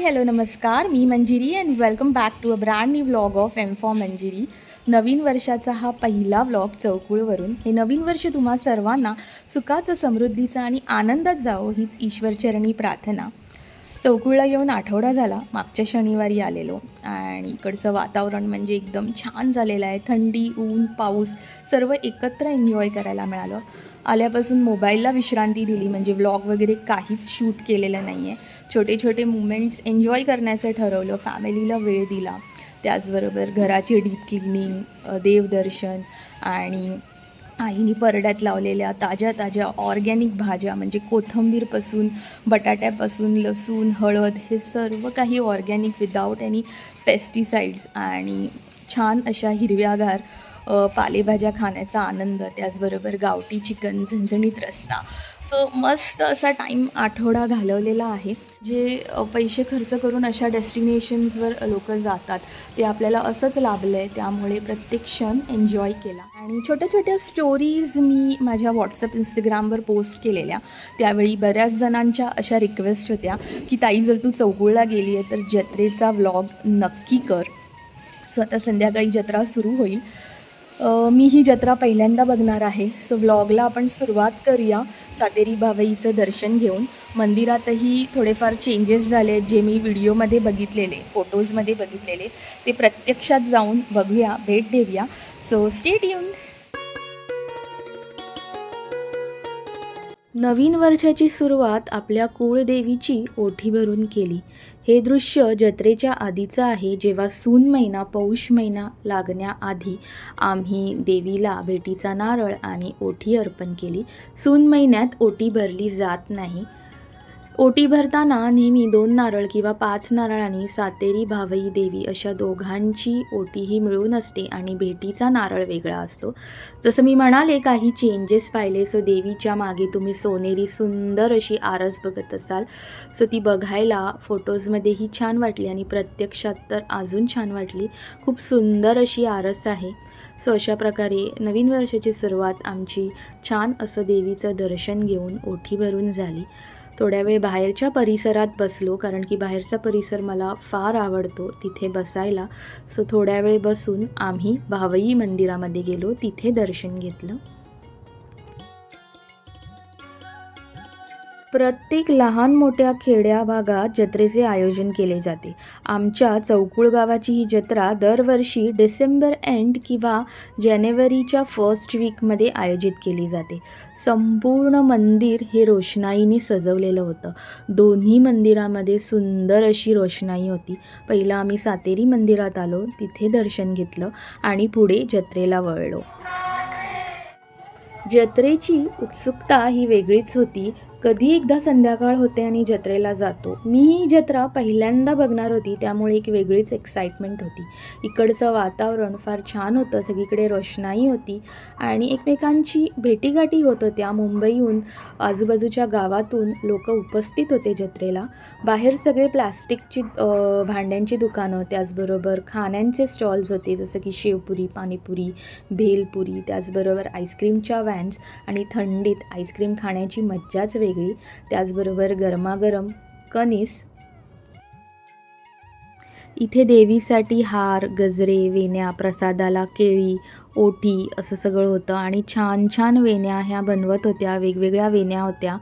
हाय hello नमस्कार. मी Manjiri and welcome back to a brand new vlog of M for Manjiri नवीन वर्षाचा हा पहिला vlog चौकुळवरून. हे नवीन वर्ष तुम्हा सर्वांना सुखाचं समृद्धीचं आणि आनंदात जावं हीच ईश्वरचरणी प्रार्थना. चौकुळला येऊन आठवडा झाला. मागच्या शनिवारी आलेलो. आणि इकडचं वातावरण म्हणजे एकदम छान झालेलं आहे. थंडी ऊन पाऊस सर्व एकत्र एन्जॉय करायला मिळालं. आल्यापासून मोबाईलला विश्रांती दिली. म्हणजे व्लॉग वगैरे काहीच शूट केलेलं नाही आहे छोटे छोटे मुमेंट्स एन्जॉय करण्याचं ठरवलं फॅमिलीला वेळ दिला. त्याचबरोबर घराची डीप क्लिनिंग देवदर्शन आणि आईने परड्यात लावलेल्या ताज्या ताज्या ऑर्गॅनिक भाज्या म्हणजे कोथिंबीरपासून बटाट्यापासून लसूण हळद हे सर्व काही ऑर्गॅनिक विदाऊट एनी पेस्टिसाइड्स आणि छान अशा हिरव्यागार पालेभाज्या खाण्याचा आनंद. त्याचबरोबर गावठी चिकन झणझणीत रस्सा. सो मस्त असा टाईम आठवडा घालवलेला आहे जे पैसे खर्च करून अशा डेस्टिनेशन्सवर लोक जातात. ते आपल्याला असंच लाभलं आहे त्यामुळे प्रत्येक क्षण एन्जॉय केला. आणि छोट्या छोट्या स्टोरीज मी माझ्या व्हॉट्सअप इंस्टाग्रामवर पोस्ट केलेल्या. त्यावेळी बऱ्याच जणांच्या अशा रिक्वेस्ट होत्या की ताई जर तू चौगुळला गेली आहे तर जत्रेचा व्लॉग नक्की कर. सो आता संध्याकाळी जत्रा सुरू होईल. मी ही जत्रा पहिल्यांदा बघणार आहे. सो व्लॉगला आपण सुरुवात करूया. सातेरी बाबाईचं दर्शन घेऊन. मंदिरातही थोडेफार चेंजेस झाले आहेत जे मी व्हिडिओमध्ये बघितलेले फोटोजमध्ये बघितलेले ते प्रत्यक्षात जाऊन बघूया भेट देऊया. सो स्टेट येऊन नवीन वर्षाची सुरुवात आपल्या कुळदेवीची ओठी भरून केली. हे दृश्य जत्रेच्या आधीचं आहे. जेव्हा सून महिना पौष महिना लागण्याआधी आम्ही देवीला भेटीचा नारळ आणि ओठी अर्पण केली. सून महिन्यात ओटी भरली जात नाही. ओटी भरताना नेहमी दोन नारळ किंवा पाच नारळ आणि सातेरी भावई देवी अशा दोघांची ओटीही मिळून असते आणि भेटीचा नारळ वेगळा असतो. जसं मी म्हणाले काही चेंजेस पाहिले सो देवीच्या मागे तुम्ही सोनेरी सुंदर अशी आरस बघत असाल सो ती बघायला फोटोजमध्येही छान वाटली आणि प्रत्यक्षात तर अजून छान वाटली. खूप सुंदर अशी आरस आहे. सो अशा प्रकारे नवीन वर्षाची सुरुवात आमची छान असं देवीचं दर्शन घेऊन ओठी भरून झाली. थोड्या वेळ बाहेरच्या परिसरात बसलो कारण की बाहेरचा परिसर मला फार आवडतो तिथे बसायला. सो थोड्या वेळ बसून आम्ही भावई मंदिरामध्ये गेलो तिथे दर्शन घेतलं. प्रत्येक लहान मोठ्या खेड्या भागात जत्रेचे आयोजन केले जाते. आमच्या चौकुळ गावाची ही जत्रा दरवर्षी डिसेंबर एंड किंवा जानेवारीच्या फर्स्ट वीकमध्ये आयोजित केली जाते. संपूर्ण मंदिर हे रोषणाईने सजवलेलं होतं. दोन्ही मंदिरामध्ये सुंदर अशी रोषणाई होती. पहिलं आम्ही सातेरी मंदिरात आलो तिथे दर्शन घेतलं आणि पुढे जत्रेला वळलो. जत्रेची उत्सुकता ही वेगळीच होती. कधी एकदा संध्याकाळ होते आणि जत्रेला जातो. मी ही जत्रा पहिल्यांदा बघणार होती त्यामुळे एक वेगळीच एक्साइटमेंट होती. इकडचं वातावरण फार छान होतं सगळीकडे रोषणाई होती आणि एकमेकांची भेटीगाठी होत होत्या. मुंबईहून आजूबाजूच्या गावातून लोक उपस्थित होते जत्रेला. बाहेर सगळे प्लास्टिकची भांड्यांची दुकानं त्याचबरोबर खाण्यांचे स्टॉल्स होते जसं की शेवपुरी पाणीपुरी भेलपुरी त्याचबरोबर आईस्क्रीमच्या व्हॅन्स आणि थंडीत आईस्क्रीम खाण्याची मज्जाच वेगळी. त्याचबरोबर गरमागरम कणीस. इथे देवीसाठी हार गजरे वेण्या प्रसादाला केळी ओटी असं सगळं होतं. आणि छान छान वेण्या ह्या बनवत होत्या. वेगवेगळ्या वेण्या होत्या.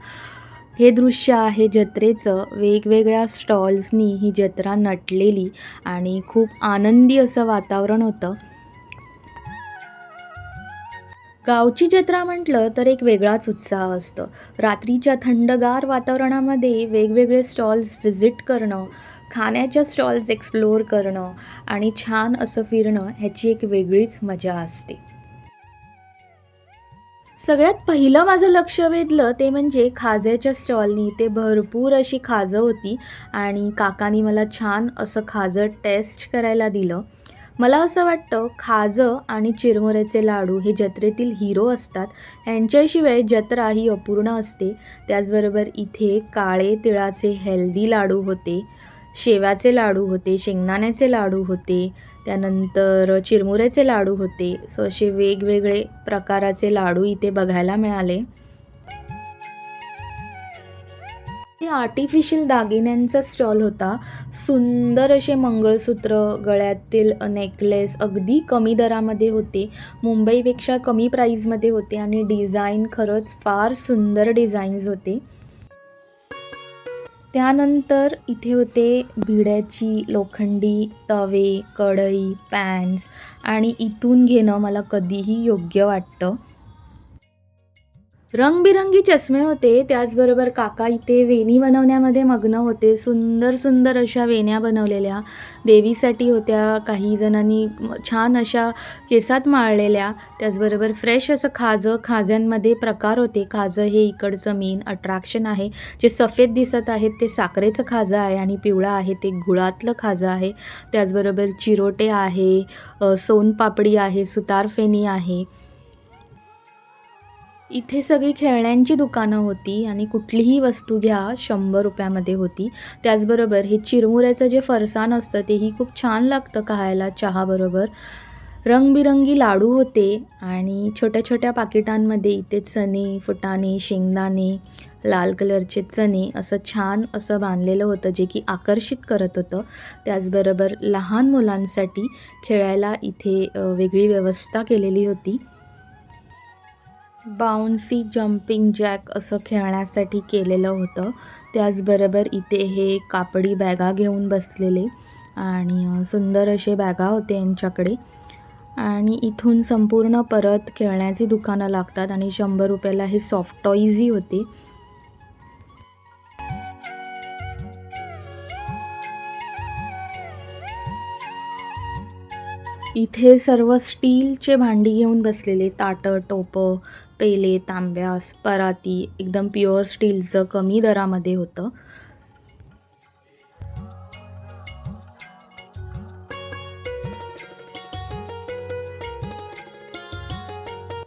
हे दृश्य आहे जत्रेचं. वेगवेगळ्या स्टॉल्सनी ही जत्रा नटलेली. आणि खूप आनंदी असं वातावरण होतं. गावची जत्रा म्हटलं तर एक वेगळाच उत्साह असतं. रात्रीच्या थंडगार वातावरणामध्ये वेगवेगळे स्टॉल्स व्हिजिट करणं खाण्याच्या स्टॉल्स एक्सप्लोअर करणं आणि छान असं फिरणं ह्याची एक वेगळीच मजा असते. सगळ्यात पहिलं माझं लक्ष वेधलं ते म्हणजे खाज्याच्या स्टॉलनी. ते भरपूर अशी खाजं होती आणि काकानी मला छान असं खाजं टेस्ट करायला दिलं. मला असं वाटतं खाजं आणि चिरमुऱ्याचे लाडू हे जत्रेतील हिरो असतात. यांच्याशिवाय जत्रा ही अपूर्ण असते. त्याचबरोबर इथे काळे तिळाचे हेल्दी लाडू होते शेव्याचे लाडू होते शेंगदाण्याचे लाडू होते त्यानंतर चिरमुऱ्याचे लाडू होते. सो असे वेगवेगळे प्रकाराचे लाडू इथे बघायला मिळाले. आर्टिफिशियल दागिन्यांचा स्टॉल होता. सुंदर असे मंगळसूत्र गळ्यातील नेकलेस अगदी कमी दरामध्ये होते. मुंबईपेक्षा कमी प्राईजमध्ये होते आणि डिझाईन खरंच फार सुंदर डिझाईन्स होते. त्यानंतर इथे होते भिड्याची लोखंडी तवे कढई पॅन्स आणि इथून घेणं मला कधीही योग्य वाटतं. रंगबिरंगी चष्मे होते. त्याचबरोबर काका इथे वेणी बनवण्यामध्ये मग्न होते. सुंदर सुंदर अशा वेण्या बनवलेल्या. देवीसाठी होत्या काही जणांनी छान अशा केसात माळलेल्या. त्याचबरोबर फ्रेश असं खाजं खाज्यांमध्ये प्रकार होते. खाजं हे इकडचं मेन अट्रॅक्शन आहे. जे सफेद दिसत आहेत ते साखरेचं खाजं आहे आणि पिवळं आहे ते गुळातलं खाजं आहे. त्याचबरोबर चिरोटे आहे सोनपापडी आहे सुतारफेनी आहे. इथे सगळी खेळण्यांची दुकानं होती आणि कुठलीही वस्तू घ्या शंभर रुपयामध्ये होती. त्याचबरोबर हे चिरमुऱ्याचं जे फरसाण असतं तेही खूप छान लागतं खायला चहाबरोबर. रंगबिरंगी लाडू होते आणि छोट्या छोट्या पाकिटांमध्ये इथे चणे फुटाणे शेंगदाणे लाल कलरचे चणे असं छान असं बांधलेलं होतं जे की आकर्षित करत होतं. त्याचबरोबर लहान मुलांसाठी खेळायला इथे वेगळी व्यवस्था केलेली होती. बाउन्सी जम्पिंग जॅक असं खेळण्यासाठी केलेलं होतं. त्याचबरोबर इथे हे कापडी बॅगा घेऊन बसलेले आणि सुंदर असे बॅगा होते यांच्याकडे. आणि इथून संपूर्ण परत खेळण्याची दुकानं लागतात आणि शंभर रुपयाला हे सॉफ्ट टॉईजही होते. इथे सर्व स्टीलचे भांडी घेऊन बसलेले ताटं टोपं पेले तांब्यास पराती एकदम प्युअर स्टीलचं कमी दरामध्ये होतं.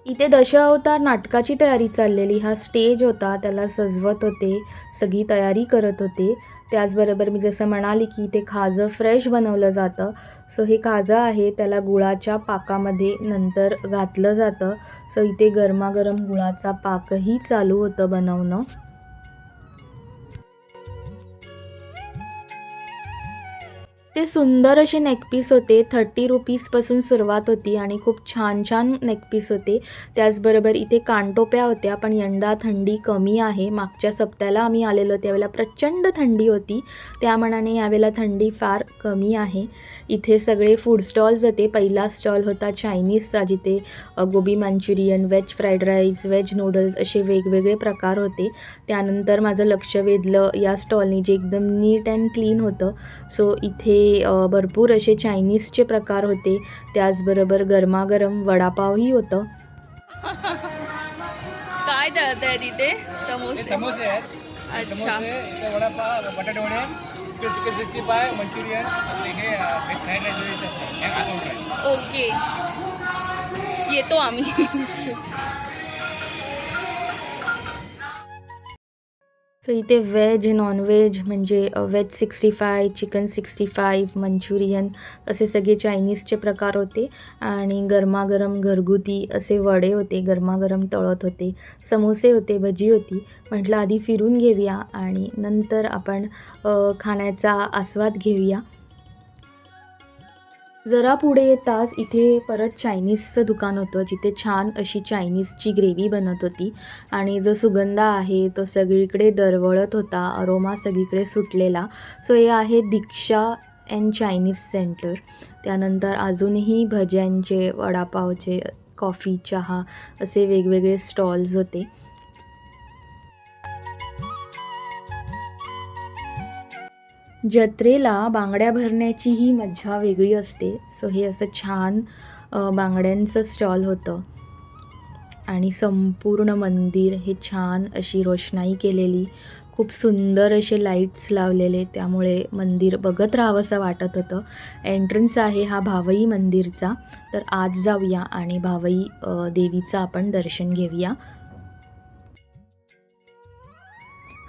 इथे दशावतार नाटकाची तयारी चाललेली. हा स्टेज होता त्याला सजवत होते सगळी तयारी करत होते. त्याचबरोबर मी जसं म्हणाले की ते खाजं फ्रेश बनवलं जातं. सो हे खाजं आहे त्याला गुळाच्या पाकामध्ये नंतर घातलं जातं. सो इथे गरमागरम गुळाचा पाकही चालू होतं बनवणं. ते सुंदर असे नेकपीस होते. थर्टी रुपीजपासून सुरुवात होती आणि खूप छान छान नेकपीस होते. त्याचबरोबर इथे कानटोप्या होत्या पण यंदा थंडी कमी आहे. मागच्या सप्त्याला आम्ही आलेलो त्यावेळेला प्रचंड थंडी होती. त्या मनाने यावेळेला थंडी फार कमी आहे. इथे सगळे फूड स्टॉल्स होते. पहिला स्टॉल होता चायनीजचा जिथे gobi Manchurian veg fried rice veg noodles असे वेगवेगळे प्रकार होते. त्यानंतर माझं लक्ष वेधलं या स्टॉलनी जे एकदम नीट अँड क्लीन होतं. सो इथे भरपूर असे चायनीजचे प्रकार होते. त्याचबरोबर गरमागरम वडापावही होतं. काय तळत आहे तिथे? समोसे. समोसे आहेत. अच्छा. वडापाव बटाटे वडे. Chicken chicken sixty five Manchurian आपले हे व्हेज फ्राईड राईस हे ओके येतो आम्ही. सो इथे व्हेज नॉनव्हेज म्हणजे veg sixty five chicken sixty five Manchurian असे सगळे चायनीजचे प्रकार होते. आणि गरमागरम घरगुती असे वडे होते गरमागरम तळत होते समोसे होते भजी होती. म्हटलं आधी फिरून घेऊया आणि नंतर आपण खाण्याचा आस्वाद घेऊया. जरा पुढे येताच इथे परत चायनीजचं दुकान होतं जिथे छान अशी चायनीजची ग्रेव्ही बनत होती. आणि जो सुगंध आहे तो सगळीकडे दरवळत होता अरोमा सगळीकडे सुटलेला. सो हे आहे दीक्षा अँड चायनीज सेंटर. त्यानंतर अजूनही भज्यांचे वडापावचे कॉफी चहा असे वेगवेगळे स्टॉल्स होते. जत्रेला बांगड्या भरण्याची ही मज्जा वेगळी असते. सो हे असं छान बांगड्यांचं स्टॉल होतं. आणि संपूर्ण मंदिर हे छान अशी रोषणाई केलेली. खूप सुंदर असे लाईट्स लावलेले. त्यामुळे मंदिर बघत राहावंसं वाटत होतं. एंट्रन्स आहे हा भावई मंदिरचा. तर आज जाऊया आणि भावई देवीचं आपण दर्शन घेऊया.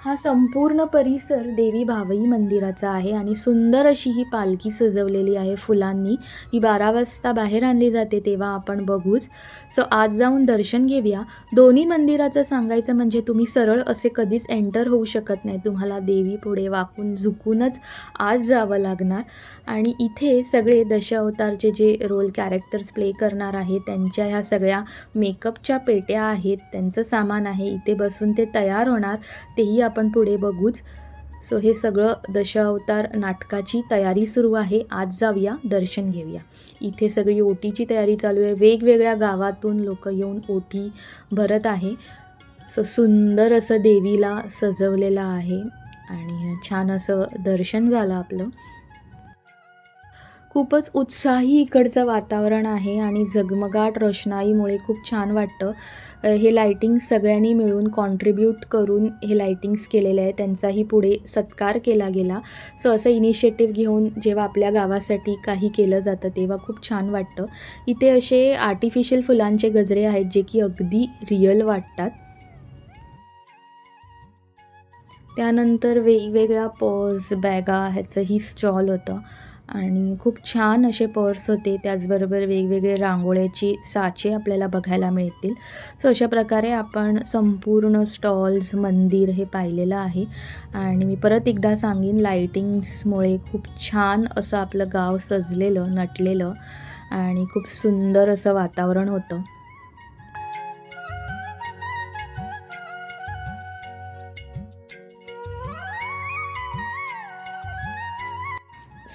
हा संपूर्ण परिसर देवी भावई मंदिराचा आहे आणि सुंदर अशी ही पालखी सजवलेली आहे फुलांनी. ही बारा वाजता बाहेर आणली जाते तेव्हा आपण बघूच. सो आज जाऊन दर्शन घेऊया. दोन्ही मंदिराचं सांगायचं म्हणजे तुम्ही सरळ असे कधीच एंटर होऊ शकत नाही. तुम्हाला देवी पुढे वाकून झुकूनच आज जावं लागणार. आणि इथे सगळे दशावतारचे जे रोल कॅरेक्टर्स प्ले करणार आहेत त्यांच्या ह्या सगळ्या मेकअपच्या पेट्या आहेत त्यांचं सामान आहे इथे बसून ते तयार होणार तेही आपण पुढे बघूच. सो हे सगळं दशावतार नाटकाची तयारी सुरू आहे. आज जाऊया दर्शन घेऊया. इथे सगळी ओटीची तयारी चालू आहे. वेगवेगळ्या गावातून लोक येऊन ओटी भरत आहे. सो सुंदर असं देवीला सजवलेलं आहे. आणि छान असं दर्शन झालं आपलं. खूपच उत्साही इकडचं वातावरण आहे आणि झगमगाट रोषणाईमुळे खूप छान वाटतं. हे लायटिंग्स सगळ्यांनी मिळून कॉन्ट्रीब्यूट करून हे लायटिंग्स केलेले आहे त्यांचाही पुढे सत्कार केला गेला. सो असं इनिशिएटिव्ह घेऊन जेव्हा आपल्या गावासाठी काही केलं जातं तेव्हा खूप छान वाटतं. इथे असे आर्टिफिशियल फुलांचे गजरे आहेत जे की अगदी रिअल वाटतात. त्यानंतर वेगवेगळ्या पर्स बॅगा ह्याचंही स्टॉल होतं. आणि खूप छान असे पर्स होते. त्याचबरोबर वेगवेगळे रांगोळ्याची साचे आपल्याला बघायला मिळतील. सो अशा प्रकारे आपण संपूर्ण स्टॉल्स मंदिर हे पाहिलेलं आहे. आणि मी परत एकदा सांगेन लाईटिंग्समुळे खूप छान असं आपलं गाव सजलेलं नटलेलं आणि खूप सुंदर असं वातावरण होतं.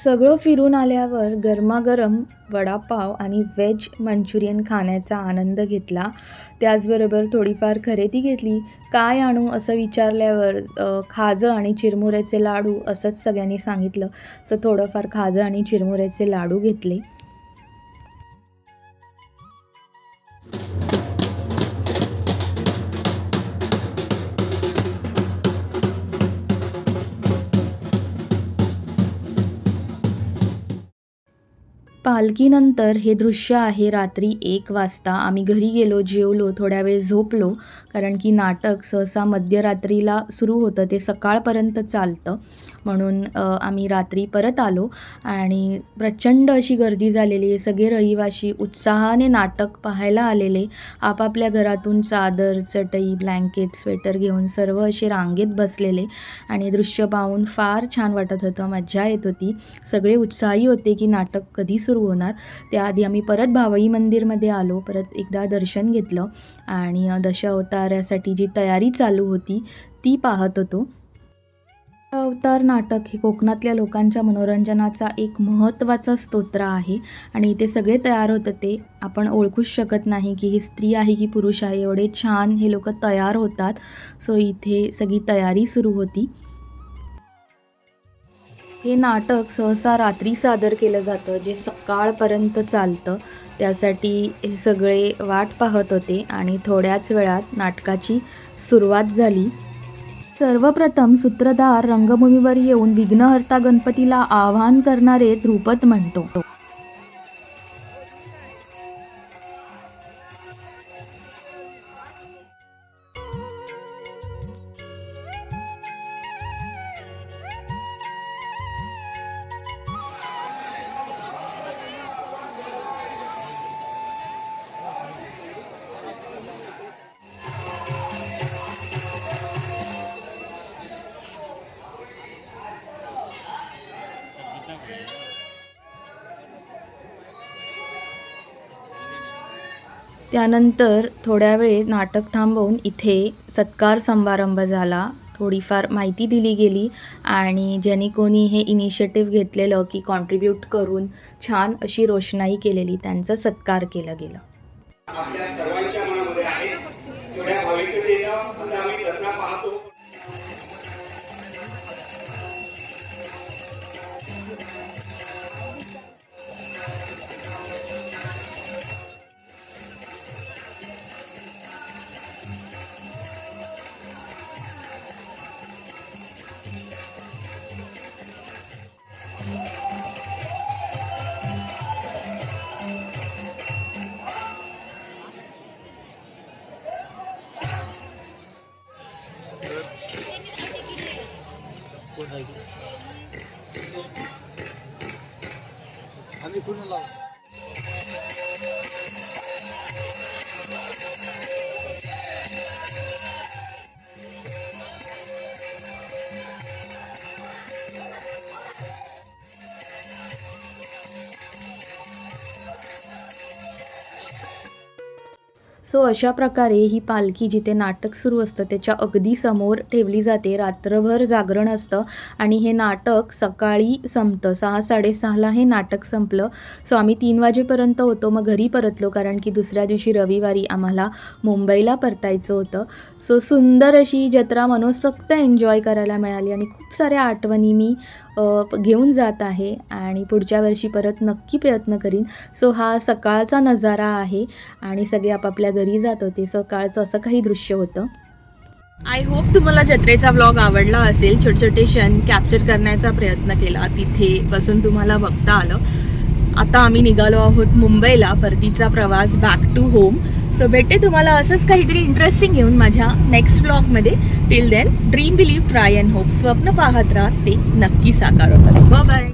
सगळं फिरून आल्यावर गरमागरम वडापाव आणि व्हेज मंचुरियन खाण्याचा आनंद घेतला. त्याचबरोबर थोडीफार खरेदी घेतली. काय आणू असं विचारल्यावर खाजं आणि चिरमुऱ्याचे लाडू असंच सगळ्यांनी सांगितलं. सो थोडंफार खाजं आणि चिरमुऱ्याचे लाडू घेतले. पालखीनंतर हे दृश्य आहे रात्री एक वाजता. आम्ही घरी गेलो जेवलो थोड्या वेळ झोपलो कारण की नाटक सहसा मध्यरात्रीला सुरू होतं ते सकाळपर्यंत चालतं. म्हणून आम्ही रात्री परत आलो आणि प्रचंड अशी गर्दी झालेली आहे. सगळे रहिवाशी उत्साहाने नाटक पाहायला आलेले. आपापल्या घरातून चादर चटई ब्लँकेट स्वेटर घेऊन सर्व असे रांगेत बसलेले आणि दृश्य पाहून फार छान वाटत होतं. मज्जा येत होती. सगळे उत्साही होते की नाटक कधी सुरू होणार. त्याआधी आम्ही परत भावई मंदिरमध्ये आलो परत एकदा दर्शन घेतलं आणि दशावतारासाठी जी तयारी चालू होती ती पाहत होतो. अवतार नाटक हे कोकणातल्या लोकांच्या मनोरंजनाचा एक महत्त्वाचा स्तोत्र आहे आणि इथे सगळे तयार होतं ते. आपण ओळखूच शकत नाही की ही स्त्री आहे की पुरुष आहे. एवढे छान हे लोक तयार होतात. सो इथे सगळी तयारी सुरू होती. हे नाटक सहसा रात्री सादर केलं जातं जे सकाळपर्यंत चालतं. त्यासाठी हे सगळे वाट पाहत होते आणि थोड्याच वेळात नाटकाची सुरुवात झाली. सर्वप्रथम सूत्रधार रंगभूमीवर येऊन विघ्नहर्ता गणपतीला आवाहन करणारे ध्रुपद म्हणतो. त्यानंतर थोड्या वेळ नाटक थांबवून इथे सत्कार समारंभ झाला. थोडीफार माहिती दिली गेली आणि ज्यांनी कोणी हे इनिशिएटिव्ह घेतलेलं की कॉन्ट्रीब्यूट करून छान अशी रोषणाई केलेली त्यांचा सत्कार केला गेला. কোথায় আমি কোনো লাভ सो अशा प्रकारे ही पालखी जिथे नाटक सुरू असतं त्याच्या अगदी समोर ठेवली जाते. रात्रभर जागरण असतं आणि हे नाटक सकाळी संपतं. सहा साडेसहाला हे नाटक संपलं. सो आम्ही तीन वाजेपर्यंत होतो मग घरी परतलो कारण की दुसऱ्या दिवशी रविवारी आम्हाला मुंबईला परतायचं होतं. सो सुंदर अशी जत्रा मनोसक्त एन्जॉय करायला मिळाली आणि खूप साऱ्या आठवणी मी घेऊन जात आहे आणि पुढच्या वर्षी परत नक्की प्रयत्न करीन. सो हा सकाळचा नजारा आहे आणि सगळे आपापल्या घरी जात होते. सकाळचं असं काही दृश्य होतं. आय होप तुम्हाला जत्रेचा ब्लॉग आवडला असेल. छोटे छोटे क्षण कॅप्चर करण्याचा प्रयत्न केला. तिथे बसून तुम्हाला बघता आलं. आता आम्ही निघालो आहोत मुंबईला. परतीचा प्रवास बॅक टू होम सो भेटते तुम्हाला असंच काहीतरी इंटरेस्टिंग घेऊन माझ्या नेक्स्ट ब्लॉगमध्ये till then dream believe try and hope स्वप्न पाहत राहा ते नक्की साकार होतात. बाय